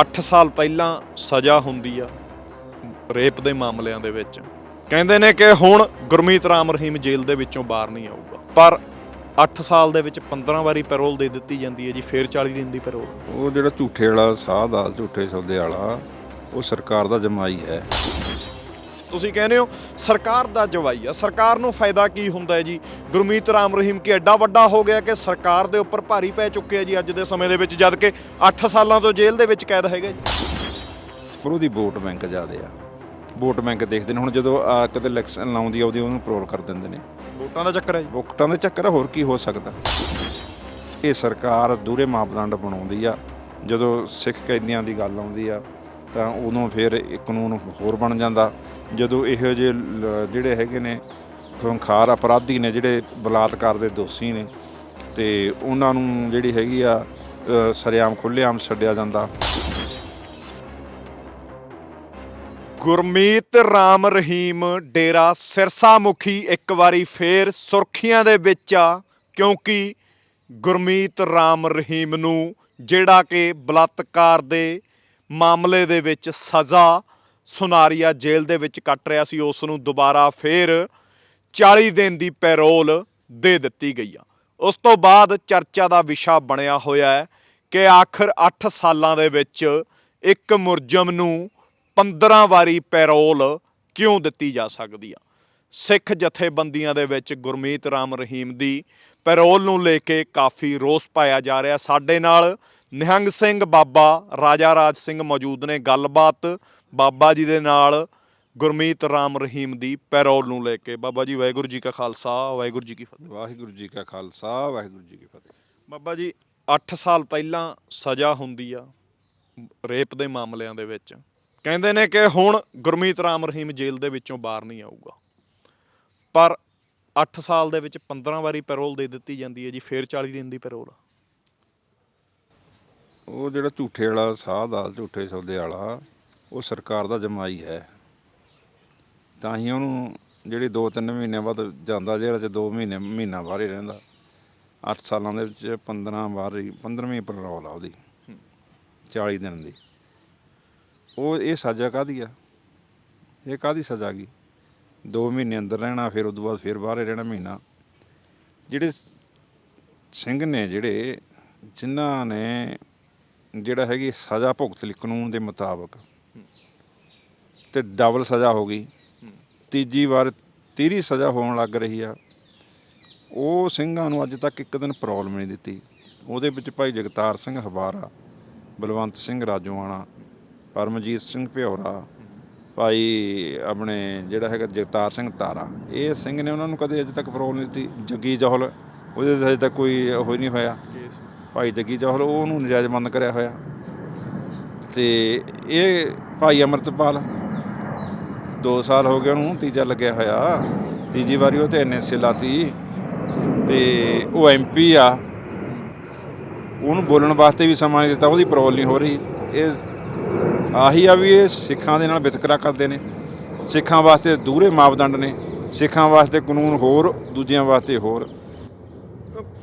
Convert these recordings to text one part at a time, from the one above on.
8 ਸਾਲ ਪਹਿਲਾਂ ਸਜ਼ਾ ਹੁੰਦੀ ਆ ਰੇਪ ਦੇ ਮਾਮਲਿਆਂ ਦੇ ਵਿੱਚ। ਕਹਿੰਦੇ ਨੇ ਕਿ ਹੁਣ ਗੁਰਮੀਤ ਰਾਮ ਰਹੀਮ ਜੇਲ੍ਹ ਦੇ ਵਿੱਚੋਂ ਬਾਹਰ ਨਹੀਂ ਆਊਗਾ। ਪਰ 8 ਸਾਲ ਦੇ ਵਿੱਚ 15 ਵਾਰੀ ਪੈਰੋਲ ਦੇ ਦਿੱਤੀ ਜਾਂਦੀ ਹੈ ਜੀ, ਫੇਰ 40 ਦਿਨ ਦੀ ਪੈਰੋਲ ਉਹ ਜਿਹੜਾ ਝੂਠੇ ਵਾਲਾ ਸਾਧ ਆ, ਝੂਠੇ ਸੌਦੇ ਵਾਲਾ, ਉਹ ਸਰਕਾਰ ਦਾ ਜਮਾਈ ਹੈ। ਤੁਸੀਂ ਕਹਿੰਦੇ ਹੋ ਸਰਕਾਰ ਦਾ ਜਵਾਈ ਆ। ਸਰਕਾਰ ਨੂੰ ਫਾਇਦਾ ਕੀ ਹੁੰਦਾ ਹੈ ਜੀ? ਗੁਰਮੀਤ ਰਾਮ ਰਹੀਮ ਕੀ ਐਡਾ ਵੱਡਾ ਹੋ ਗਿਆ ਕਿ ਸਰਕਾਰ ਦੇ ਉੱਪਰ ਭਾਰੀ ਪੈ ਚੁੱਕਿਆ ਜੀ ਅੱਜ ਦੇ ਸਮੇਂ ਦੇ ਵਿੱਚ ਜਦ ਕਿ 8 ਸਾਲਾਂ ਤੋਂ ਜੇਲ੍ਹ ਦੇ ਵਿੱਚ ਕੈਦ ਹੈਗਾ ਜੀ। ਪਰ ਉਹਦੀ ਵੋਟ ਬੈਂਕ ਜ਼ਿਆਦੇ ਆ। ਵੋਟ ਬੈਂਕ ਦੇਖਦੇ ਨੇ ਹੁਣ ਜਦੋਂ ਆ ਕਦੇ ਇਲੈਕਸ਼ਨ ਲਾਉਂਦੀ ਆ ਉਹਦੀ ਉਹਨੂੰ ਪ੍ਰੋਲ ਕਰ ਦਿੰਦੇ ਨੇ। ਵੋਟਾਂ ਦਾ ਚੱਕਰ ਹੈ ਜੀ। ਵੋਟਾਂ ਦੇ ਚੱਕਰ ਆ, ਹੋਰ ਕੀ ਹੋ ਸਕਦਾ? ਇਹ ਸਰਕਾਰ ਦੂਰੇ ਮਾਪਦੰਡ ਬਣਾਉਂਦੀ ਆ। ਜਦੋਂ ਸਿੱਖ ਕੈਦੀਆਂ ਦੀ ਗੱਲ ਆਉਂਦੀ ਆ ਤਾਂ ਉਦੋਂ ਫਿਰ ਇਹ ਕਾਨੂੰਨ ਹੋਰ ਬਣ ਜਾਂਦਾ। ਜਦੋਂ ਇਹੋ ਜਿਹੇ ਲ- ਜਿਹੜੇ ਹੈਗੇ ਨੇ ਖੁੰਖਾਰ ਅਪਰਾਧੀ ਨੇ ਜਿਹੜੇ ਬਲਾਤਕਾਰ ਦੇ ਦੋਸ਼ੀ ਨੇ ਤੇ ਉਹਨਾਂ ਨੂੰ ਜਿਹੜੀ ਹੈਗੀ ਆ ਅ, ਸਰੇਆਮ ਖੁੱਲ੍ਹੇਆਮ ਛੱਡਿਆ ਜਾਂਦਾ। ਗੁਰਮੀਤ ਰਾਮ ਰਹੀਮ ਡੇਰਾ ਸਿਰਸਾ ਮੁਖੀ ਇੱਕ ਵਾਰੀ ਫੇਰ ਸੁਰਖੀਆਂ ਦੇ ਵਿੱਚ ਆ ਕਿਉਂਕਿ ਗੁਰਮੀਤ ਰਾਮ ਰਹੀਮ ਨੂੰ ਜਿਹੜਾ ਕਿ ਬਲਾਤਕਾਰ ਦੇ ਮਾਮਲੇ ਦੇ ਵਿੱਚ ਸਜ਼ਾ ਸੁਨਾਰੀਆ ਜੇਲ੍ਹ ਦੇ ਵਿੱਚ ਕੱਟ ਰਿਹਾ ਸੀ। ਉਸ ਨੂੰ ਦੁਬਾਰਾ ਫੇਰ 40 ਦਿਨ ਦੀ ਪੈਰੋਲ ਦੇ ਦਿੱਤੀ ਗਈ ਆ। ਉਸ ਤੋਂ ਬਾਅਦ ਚਰਚਾ ਦਾ ਵਿਸ਼ਾ ਬਣਿਆ ਹੋਇਆ ਹੈ ਕਿ ਆਖਰ 8 ਸਾਲਾਂ ਦੇ ਵਿੱਚ ਇੱਕ ਮੁਰਜਮ ਨੂੰ 15 ਵਾਰੀ ਪੈਰੋਲ ਕਿਉਂ ਦਿੱਤੀ ਜਾ ਸਕਦੀ ਆ? ਸਿੱਖ ਜਥੇਬੰਦੀਆਂ ਦੇ ਵਿੱਚ ਗੁਰਮੀਤ ਰਾਮ ਰਹੀਮ ਦੀ ਪੈਰੋਲ ਨੂੰ ਲੈ ਕੇ ਕਾਫੀ ਰੋਸ ਪਾਇਆ ਜਾ ਰਿਹਾ। ਸਾਡੇ ਨਾਲ ਨਿਹੰਗ ਸਿੰਘ ਬਾਬਾ ਰਾਜਾ ਰਾਜ ਸਿੰਘ ਮੌਜੂਦ ਨੇ ਗੱਲਬਾਤ ਬਾਬਾ ਜੀ ਦੇ ਨਾਲ ਗੁਰਮੀਤ ਰਾਮ ਰਹੀਮ ਦੀ ਪੈਰੋਲ ਨੂੰ ਲੈ ਕੇ। ਬਾਬਾ ਜੀ ਵਾਹਿਗੁਰੂ ਜੀ ਕਾ ਖਾਲਸਾ ਵਾਹਿਗੁਰੂ ਜੀ ਕੀ ਫਤਿਹ। ਵਾਹਿਗੁਰੂ ਜੀ ਕਾ ਖਾਲਸਾ ਵਾਹਿਗੁਰੂ ਜੀ ਕੀ ਫਤਿਹ। ਬਾਬਾ ਜੀ 8 ਸਾਲ ਪਹਿਲਾਂ ਸਜ਼ਾ ਹੁੰਦੀ ਆ ਰੇਪ ਦੇ ਮਾਮਲਿਆਂ ਦੇ ਵਿੱਚ। ਕਹਿੰਦੇ ਨੇ ਕਿ ਹੁਣ ਗੁਰਮੀਤ ਰਾਮ ਰਹੀਮ ਜੇਲ੍ਹ ਦੇ ਵਿੱਚੋਂ ਬਾਹਰ ਨਹੀਂ ਆਊਗਾ। ਪਰ 8 ਸਾਲ ਦੇ ਵਿੱਚ 15 ਵਾਰੀ ਪੈਰੋਲ ਦੇ ਦਿੱਤੀ ਜਾਂਦੀ ਹੈ ਜੀ ਫੇਰ 40 ਦਿਨ ਦੀ ਪੈਰੋਲ। ਉਹ ਜਿਹੜਾ ਝੂਠੇ ਵਾਲਾ ਸਾਧ ਦਾ, ਝੂਠੇ ਸੌਦੇ ਵਾਲਾ, ਉਹ ਸਰਕਾਰ ਦਾ ਜਮਾਈ ਹੈ। ਤਾਂ ਹੀ ਉਹਨੂੰ ਜਿਹੜੀ 2-3 ਮਹੀਨੇ ਬਾਅਦ ਜਾਂਦਾ ਜਿਹੜਾ ਚ 2 ਮਹੀਨੇ, ਮਹੀਨਾ ਬਾਹਰ ਹੀ ਰਹਿੰਦਾ। 8 ਸਾਲਾਂ ਦੇ ਵਿੱਚ 15 ਵਾਰੀ 15ਵੀਂ ਪੈਰੋਲ ਆ ਉਹਦੀ 40 ਦਿਨ ਦੀ। ਉਹ ਇਹ ਸਜ਼ਾ ਕਾਦੀ ਆ? ਇਹ ਕਾਦੀ ਸਜ਼ਾ ਗਈ 2 ਮਹੀਨੇ ਅੰਦਰ ਰਹਿਣਾ, ਫਿਰ ਉਦੋਂ ਬਾਅਦ ਫਿਰ ਬਾਹਰ ਰਹਿਣਾ ਮਹੀਨਾ। ਜਿਹੜੇ ਸਿੰਘ ਨੇ ਜਿਹੜੇ, ਜਿਨ੍ਹਾਂ ਨੇ ਜਿਹੜਾ ਹੈਗੀ ਸਜ਼ਾ ਭੁਗਤ ਲਈ ਕਾਨੂੰਨ ਦੇ ਮੁਤਾਬਕ। ਤੇ ਡਬਲ ਸਜ਼ਾ ਹੋ ਗਈ। ਤੀਜੀ ਵਾਰ ਤੀਰੀ ਸਜ਼ਾ ਹੋਣ ਲੱਗ ਰਹੀ ਆ। ਉਹ ਸਿੰਘਾਂ ਨੂੰ ਅੱਜ ਤੱਕ ਇੱਕ ਦਿਨ ਪ੍ਰੋਬਲਮ ਨਹੀਂ ਦਿੱਤੀ। ਉਹਦੇ ਵਿੱਚ ਭਾਈ ਜਗਤਾਰ ਸਿੰਘ ਹਵਾਰਾ, ਬਲਵੰਤ ਸਿੰਘ ਰਾਜੋਆਣਾ, ਪਰਮਜੀਤ ਸਿੰਘ ਭਿਉਰਾ ਭਾਈ ਆਪਣੇ ਜਿਹੜਾ ਹੈਗਾ ਜਗਤਾਰ ਸਿੰਘ ਤਾਰਾ, ਇਹ ਸਿੰਘ ਨੇ ਉਹਨਾਂ ਨੂੰ ਕਦੇ ਅਜੇ ਤੱਕ ਪ੍ਰੋਬਲਮ ਨਹੀਂ ਦਿੱਤੀ। ਜੱਗੀ ਜੋਹਲ, ਉਹਦੇ ਤੇ ਅਜੇ ਤੱਕ ਕੋਈ ਉਹ ਹੀ ਨਹੀਂ ਹੋਇਆ। ਭਾਈ ਜੱਗੀ ਜੋਹਲ ਉਹਨੂੰ ਨਜਾਇਜ਼ ਬੰਦ ਕਰਿਆ ਹੋਇਆ। ਤੇ ਇਹ ਭਾਈ ਅਮਰਤਪਾਲ 2 ਸਾਲ ਹੋ ਗਏ ਉਹਨੂੰ ਤੀਜਾ ਲੱਗਿਆ ਹੋਇਆ। ਤੀਜੀ ਵਾਰੀ ਉਹ ਤੇ ਐਨਐਸਏ ਲਾਤੀ। ਤੇ ਉਹ ਐਮਪੀ ਆ। ਉਹਨੂੰ ਬੋਲਣ ਵਾਸਤੇ ਵੀ ਸਮਾਂ ਨਹੀਂ ਦਿੱਤਾ, ਉਹਦੀ ਪ੍ਰੋਲ ਨਹੀਂ ਹੋ ਰਹੀ। ਇਹ ਆਹੀ ਆ ਵੀ ਇਹ ਸਿੱਖਾਂ ਦੇ ਨਾਲ ਵਿਤਕਰਾ ਕਰਦੇ ਨੇ। ਸਿੱਖਾਂ ਵਾਸਤੇ ਦੂਰੇ ਮਾਪਦੰਡ ਨੇ। ਸਿੱਖਾਂ ਵਾਸਤੇ ਕਾਨੂੰਨ ਹੋਰ, ਦੂਜਿਆਂ ਵਾਸਤੇ ਹੋਰ।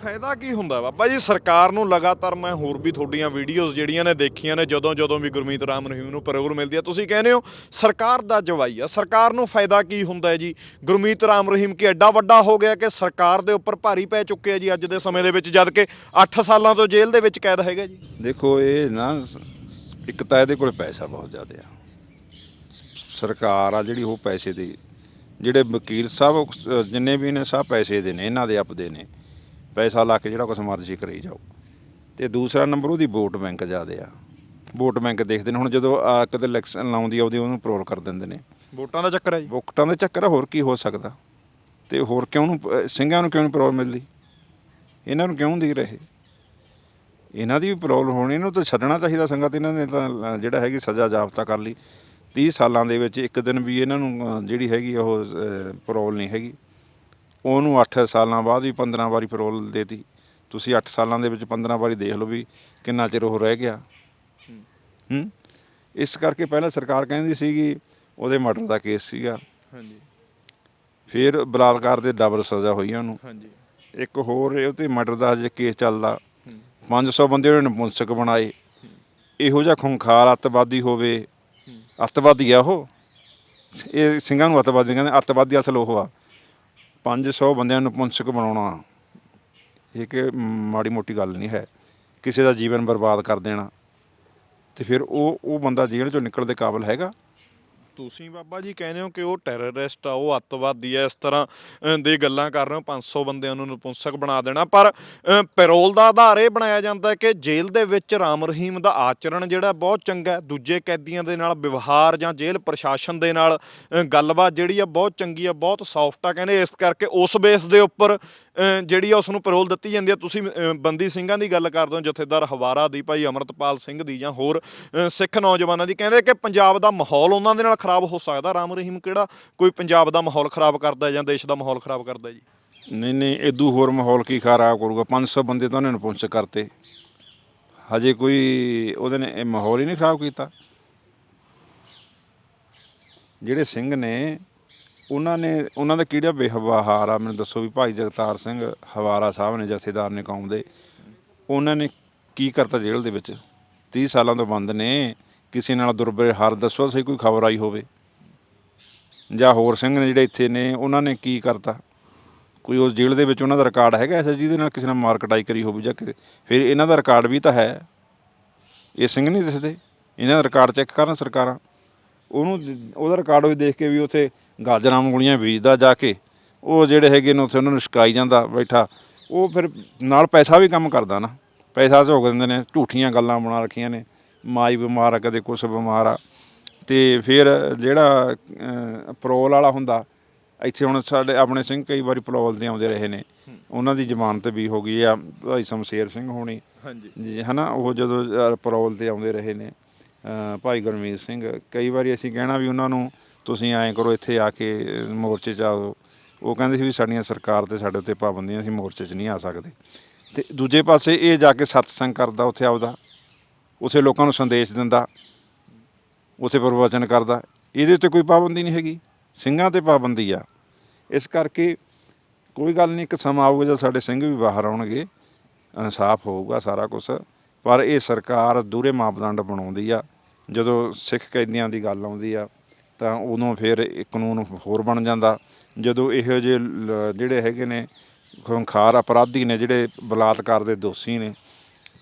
ਫਾਇਦਾ ਕੀ ਹੁੰਦਾ? ਬਾਬਾ ਜੀ, ਸਰਕਾਰ ਨੂੰ ਲਗਾਤਾਰ ਮੈਂ ਹੋਰ ਵੀ ਤੁਹਾਡੀਆਂ ਵੀਡੀਓਜ਼ ਜਿਹੜੀਆਂ ਨੇ ਦੇਖੀਆਂ ਨੇ, ਜਦੋਂ ਜਦੋਂ ਵੀ ਗੁਰਮੀਤ ਰਾਮ ਰਹੀਮ ਨੂੰ ਪ੍ਰੋਗਰਾਮ ਮਿਲਦੀ ਆ, ਤੁਸੀਂ ਕਹਿੰਦੇ ਹੋ, ਸਰਕਾਰ ਦਾ ਜਵਾਈ ਆ। ਸਰਕਾਰ ਨੂੰ ਫਾਇਦਾ ਕੀ ਹੁੰਦਾ ਹੈ ਜੀ? ਗੁਰਮੀਤ ਰਾਮ ਰਹੀਮ ਕੀ ਐਡਾ ਵੱਡਾ ਹੋ ਗਿਆ ਕਿ ਸਰਕਾਰ ਦੇ ਉੱਪਰ ਭਾਰੀ ਪੈ ਚੁੱਕਿਆ ਜੀ ਅੱਜ ਦੇ ਸਮੇਂ ਦੇ ਵਿੱਚ, ਜਦ ਕਿ 8 ਸਾਲਾਂ ਤੋਂ ਜੇਲ੍ਹ ਦੇ ਵਿੱਚ ਕੈਦ ਹੈਗਾ ਜੀ। ਦੇਖੋ, ਇਹ ਨਾ, ਇੱਕ ਤਾਂ ਇਹਦੇ ਕੋਲ ਪੈਸਾ ਬਹੁਤ ਜ਼ਿਆਦਾ ਆ। ਸਰਕਾਰ ਆ ਜਿਹੜੀ, ਉਹ ਪੈਸੇ ਦੀ, ਜਿਹੜੇ ਵਕੀਲ ਸਾਹਿਬ ਜਿੰਨੇ ਵੀ ਨੇ, ਸਭ ਪੈਸੇ ਦੇ ਨੇ, ਇਹਨਾਂ ਦੇ ਆਪਦੇ ਨੇ। ਪੈਸਾ ਲਾ ਕੇ ਜਿਹੜਾ ਕੁਛ ਮਰਜ਼ੀ ਕਰੀ ਜਾਓ। ਤੇ ਦੂਸਰਾ ਨੰਬਰ ਉਹਦੀ ਵੋਟ ਬੈਂਕ ਜ਼ਿਆਦੇ ਆ। ਵੋਟ ਬੈਂਕ ਦੇਖਦੇ ਨੇ ਹੁਣ ਜਦੋਂ ਆ ਕਦੇ ਇਲੈਕਸ਼ਨ ਲਾਉਂਦੀ ਆ ਉਹਦੀ ਉਹਨੂੰ ਪ੍ਰੋਲ ਕਰ ਦਿੰਦੇ ਨੇ। ਵੋਟਾਂ ਦਾ ਚੱਕਰ ਹੈ ਜੀ। ਵੋਟਾਂ ਦੇ ਚੱਕਰ ਹੋਰ ਕੀ ਹੋ ਸਕਦਾ? ਤੇ ਹੋਰ ਕਿਉਂ ਨੂੰ ਸਿੰਘਾਂ ਨੂੰ ਕਿਉਂ ਪ੍ਰੋਬਲਮ ਮਿਲਦੀ? ਇਹਨਾਂ ਨੂੰ ਕਿਉਂ ਦੀ ਰਹੇ? ਇਹਨਾਂ ਦੀ ਵੀ ਪ੍ਰੋਬਲਮ ਹੋਣੀ ਇਹਨੂੰ ਤਾਂ ਛੱਡਣਾ ਚਾਹੀਦਾ ਸੰਗਤ। ਇਹਨਾਂ ਨੇ ਤਾਂ ਜਿਹੜਾ ਹੈਗੀ ਸਜ਼ਾ ਜਾਬਤਾ ਕਰ ਲਈ। 30 ਸਾਲਾਂ ਦੇ ਵਿੱਚ ਇੱਕ ਦਿਨ ਵੀ ਇਹਨਾਂ ਨੂੰ ਜਿਹੜੀ ਹੈਗੀ ਉਹ ਪ੍ਰੋਬਲਮ ਨਹੀਂ ਹੈਗੀ। ਉਹਨੂੰ 8 ਸਾਲਾਂ ਬਾਅਦ ਵੀ 15 ਵਾਰੀ ਪ੍ਰੋਬਲਮ ਦੇਤੀ। ਤੁਸੀਂ 8 ਸਾਲਾਂ ਦੇ ਵਿੱਚ 15 ਵਾਰੀ ਦੇਖ ਲਓ ਵੀ ਕਿੰਨਾ ਚਿਰ ਉਹ ਰਹਿ ਗਿਆ। ਹੂੰ। ਇਸ ਕਰਕੇ ਪਹਿਲਾਂ ਸਰਕਾਰ ਕਹਿੰਦੀ ਸੀਗੀ ਉਹਦੇ ਮਰਡਰ ਦਾ ਕੇਸ ਸੀਗਾ। ਹਾਂਜੀ। ਫਿਰ ਬਲਾਤਕਾਰ ਦੇ ਡਬਲ ਸਜ਼ਾ ਹੋਈ ਉਹਨੂੰ। ਹਾਂਜੀ। ਇੱਕ ਹੋਰ ਇਹ ਤੇ ਮਰਡਰ ਦਾ ਹਜੇ ਕੇਸ ਚੱਲਦਾ। 500 ਬੰਦੇ ਉਹਨਾਂ ਨੇ ਮੁਨਸਕ ਬਣਾਏ ਇਹੋ ਜਿਹਾ ਖੁੰਖਾਰ ਅੱਤਵਾਦੀ ਹੋਵੇ। ਅੱਤਵਾਦੀ ਆ ਉਹ। ਇਹ ਸਿੰਘਾਂ ਨੂੰ ਅੱਤਵਾਦੀ ਕਹਿੰਦੇ ਅੱਤਵਾਦੀ ਅਸਲ ਉਹ ਆ। 500 ਬੰਦਿਆਂ ਨੂੰ ਪੁੰਸਕ ਬਣਾਉਣਾ ਇਹ ਕਿ ਮਾੜੀ ਮੋਟੀ ਗੱਲ ਨਹੀਂ ਹੈ। ਕਿਸੇ ਦਾ ਜੀਵਨ ਬਰਬਾਦ ਕਰ ਦੇਣਾ ਤੇ ਫਿਰ ਉਹ ਉਹ ਬੰਦਾ ਜੇਲ੍ਹ ਚੋਂ ਨਿਕਲਣ ਦੇ ਕਾਬਿਲ ਹੈਗਾ। ਤੁਸੀਂ ਬਾਬਾ ਜੀ ਕਹਿੰਦੇ ਹੋ ਕਿ ਉਹ ਟੈਰਰਿਸਟ ਆ, ਉਹ ਅੱਤਵਾਦੀ ਆ, ਇਸ ਤਰ੍ਹਾਂ ਦੀ ਗੱਲਾਂ ਕਰ ਰਹੇ ਹੋ 500 ਬੰਦਿਆਂ ਨੂੰ ਨਪੁੰਸਕ ਬਣਾ ਦੇਣਾ। ਪਰ ਪੈਰੋਲ ਦਾ ਆਧਾਰ ਇਹ ਬਣਾਇਆ ਜਾਂਦਾ ਕਿ ਜੇਲ੍ਹ ਦੇ ਵਿੱਚ ਰਾਮ ਰਹੀਮ ਦਾ ਆਚਰਣ ਜਿਹੜਾ ਬਹੁਤ ਚੰਗਾ ਦੂਜੇ ਕੈਦੀਆਂ ਦੇ ਨਾਲ ਵਿਵਹਾਰ ਜਾਂ ਜੇਲ੍ਹ ਪ੍ਰਸ਼ਾਸਨ ਦੇ ਨਾਲ ਗੱਲਬਾਤ ਜਿਹੜੀ ਆ ਬਹੁਤ ਚੰਗੀ ਆ, ਬਹੁਤ ਸੌਫਟ ਆ। ਕਹਿੰਦੇ ਇਸ ਕਰਕੇ ਉਸ ਬੇਸ ਦੇ ਉੱਪਰ ਜਿਹੜੀ ਆ ਉਸ ਨੂੰ ਪੈਰੋਲ ਦਿੱਤੀ ਜਾਂਦੀ ਆ। ਤੁਸੀਂ ਬੰਦੀ ਸਿੰਘਾਂ ਦੀ ਗੱਲ ਕਰਦੇ ਹੋ, ਜਥੇਦਾਰ ਹਵਾਰਾ ਦੀ, ਭਾਈ ਅਮਰਤਪਾਲ ਸਿੰਘ ਦੀ ਜਾਂ ਹੋਰ ਸਿੱਖ ਨੌਜਵਾਨਾਂ ਦੀ। ਕਹਿੰਦੇ ਕਿ ਪੰਜਾਬ ਦਾ ਮਾਹੌਲ ਉਹਨਾਂ ਦੇ ਨਾਲ ਖਰਾਬ ਹੋ ਸਕਦਾ। ਰਾਮ ਰਹੀਮ ਕਿਹੜਾ? ਕੋਈ ਪੰਜਾਬ ਦਾ ਮਾਹੌਲ ਖਰਾਬ ਕਰਦਾ ਜਾਂ ਦੇਸ਼ ਦਾ ਮਾਹੌਲ ਖਰਾਬ ਕਰਦਾ ਜੀ? ਨਹੀਂ ਨਹੀਂ ਇਦੂ ਹੋਰ ਮਾਹੌਲ ਕੀ ਖਰਾਬ ਕਰੂਗਾ? 500 ਬੰਦੇ ਤਾਂ ਉਹਨਾਂ ਨੇ ਪਹੁੰਚ ਕਰਤੇ। ਹਜੇ ਕੋਈ ਉਹਦੇ ਨੇ ਇਹ ਮਾਹੌਲ ਹੀ ਨਹੀਂ ਖਰਾਬ ਕੀਤਾ। ਜਿਹੜੇ ਸਿੰਘ ਨੇ, ਉਹਨਾਂ ਨੇ, ਉਹਨਾਂ ਦਾ ਕਿਹੜਾ ਬੇਹਵਾਹਾਰ ਆ? ਮੈਨੂੰ ਦੱਸੋ ਵੀ ਭਾਈ ਜਗਤਾਰ ਸਿੰਘ ਹਵਾਰਾ ਸਾਹਿਬ ਨੇ ਜਥੇਦਾਰ ਨੇ ਕੌਮ ਦੇ, ਉਹਨਾਂ ਨੇ ਕੀ ਕਰਤਾ ਜੇਲ੍ਹ ਦੇ ਵਿੱਚ? 30 ਸਾਲਾਂ ਤੋਂ ਬੰਦ ਨੇ। ਕਿਸੇ ਨਾਲ ਦੁਰਵਿਵਹਾਰ ਦੱਸੋ ਸਹੀ ਕੋਈ ਖਬਰ ਆਈ ਹੋਵੇ। ਜਾਂ ਹੋਰ ਸਿੰਘ ਨੇ ਜਿਹੜੇ ਇੱਥੇ ਨੇ, ਉਹਨਾਂ ਨੇ ਕੀ ਕਰਤਾ? ਕੋਈ ਉਸ ਜੇਲ੍ਹ ਦੇ ਵਿੱਚ ਉਹਨਾਂ ਦਾ ਰਿਕਾਰਡ ਹੈਗਾ ਐਸਾ ਜਿਹਦੇ ਨਾਲ ਕਿਸੇ ਨਾਲ ਮਾਰ ਕਟਾਈ ਕਰੀ ਹੋਵੇ ਜਾਂ ਕਿਸੇ ਫਿਰ ਇਹਨਾਂ ਦਾ ਰਿਕਾਰਡ ਵੀ ਤਾਂ ਹੈ। ਇਹ ਸਿੰਘ ਨਹੀਂ ਦਿਸਦੇ। ਇਹਨਾਂ ਦਾ ਰਿਕਾਰਡ ਚੈੱਕ ਕਰਨ ਸਰਕਾਰਾਂ। ਉਹਨੂੰ ਉਹਦਾ ਰਿਕਾਰਡ ਵੀ ਦੇਖ ਕੇ ਵੀ ਉੱਥੇ ਗਾਜਰਾਂ ਉਂਗਲੀਆਂ ਬੀਜਦਾ ਜਾ ਕੇ। ਉਹ ਜਿਹੜੇ ਹੈਗੇ ਨੇ ਉੱਥੇ, ਉਹਨਾਂ ਨੂੰ ਸ਼ਿਕਾਈ ਜਾਂਦਾ, ਬੈਠਾ। ਉਹ ਫਿਰ ਨਾਲ ਪੈਸਾ ਵੀ ਕੰਮ ਕਰਦਾ ਨਾ। ਪੈਸਾ ਝੋਕ ਦਿੰਦੇ ਨੇ, ਝੂਠੀਆਂ ਗੱਲਾਂ ਬਣਾ ਰੱਖੀਆਂ ਨੇ। ਮਾਈ ਬਿਮਾਰ ਆ ਕਦੇ ਕੁਛ ਬਿਮਾਰ ਆ। ਤੇ ਫਿਰ ਜਿਹੜਾ ਪਰੋਲ ਵਾਲਾ ਹੁੰਦਾ ਇੱਥੇ ਹੁਣ ਸਾਡੇ ਆਪਣੇ ਸਿੰਘ ਕਈ ਵਾਰੀ ਪਰੋਲ ਤੇ ਆਉਂਦੇ ਰਹੇ ਨੇ। ਉਹਨਾਂ ਦੀ ਜ਼ਮਾਨਤ ਵੀ ਹੋ ਗਈ ਆ ਭਾਈ ਸ਼ਮਸ਼ੇਰ ਸਿੰਘ ਹੋਣੀ। ਹਾਂਜੀ। ਜੀ ਹਨਾ ਉਹ ਜਦੋਂ ਪਰੋਲ ਤੇ ਆਉਂਦੇ ਰਹੇ ਨੇ ਭਾਈ ਗੁਰਮੀਤ ਸਿੰਘ। ਕਈ ਵਾਰੀ ਅਸੀਂ ਕਹਿਣਾ ਵੀ ਉਹਨਾਂ ਨੂੰ ਤੁਸੀਂ ਐਂ ਕਰੋ ਇੱਥੇ ਆ ਕੇ ਮੋਰਚੇ 'ਚ ਆਓ। ਉਹ ਕਹਿੰਦੇ ਸੀ ਵੀ ਸਾਡੀਆਂ ਸਰਕਾਰ ਤੇ ਸਾਡੇ ਉੱਤੇ ਪਾਬੰਦੀਆਂ ਅਸੀਂ ਮੋਰਚੇ 'ਚ ਨਹੀਂ ਆ ਸਕਦੇ। ਤੇ ਦੂਜੇ ਪਾਸੇ ਇਹ ਜਾ ਕੇ ਸਤਸੰਗ ਕਰਦਾ ਉੱਥੇ ਆਪਦਾ। ਉਥੇ ਲੋਕਾਂ ਨੂੰ ਸੰਦੇਸ਼ ਦਿੰਦਾ ਉਥੇ ਪ੍ਰਵਚਨ ਕਰਦਾ। ਇਹਦੇ ਉੱਤੇ ਕੋਈ ਪਾਬੰਦੀ ਨਹੀਂ ਹੈਗੀ। ਸਿੰਘਾਂ ਤੇ ਪਾਬੰਦੀ ਆ। ਇਸ ਕਰਕੇ ਕੋਈ ਗੱਲ ਨਹੀਂ, ਇੱਕ ਸਮਾਂ ਆਊਗਾ ਜਦ ਸਾਡੇ ਸਿੰਘ ਵੀ ਬਾਹਰ ਆਉਣਗੇ, ਇਨਸਾਫ ਹੋਊਗਾ ਸਾਰਾ ਕੁਝ ਪਰ ਇਹ ਸਰਕਾਰ ਦੂਰੇ ਮਾਪਦੰਡ ਬਣਾਉਂਦੀ ਆ। ਜਦੋਂ ਸਿੱਖ ਕੈਦੀਆਂ ਦੀ ਗੱਲ ਆਉਂਦੀ ਆ, ਤਾਂ ਉਦੋਂ ਫਿਰ ਇਹ ਕਾਨੂੰਨ ਹੋਰ ਬਣ ਜਾਂਦਾ। ਜਦੋਂ ਇਹੋ ਜਿਹੇ ਲ- ਜਿਹੜੇ ਹੈਗੇ ਨੇ, ਖੁੰਖਾਰ ਅਪਰਾਧੀ ਨੇ, ਜਿਹੜੇ ਬਲਾਤਕਾਰ ਦੇ ਦੋਸ਼ੀ ਨੇ